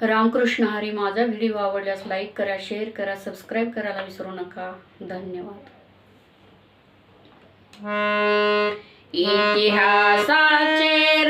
रामकृष्ण हरी माझा व्हिडिओ आवडल्यास लाईक करा शेअर करा सबस्क्राईब करायला विसरू नका. धन्यवाद. इतिहासाचे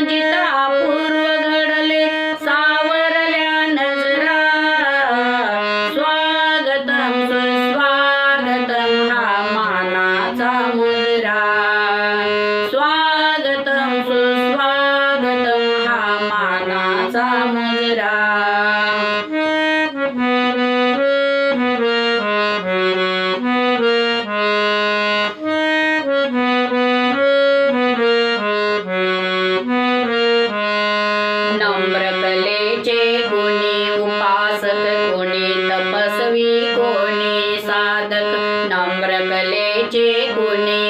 जिता पूर्व सावरल्या नजरा. स्वागतम साधक नम्र कलेचे गुणे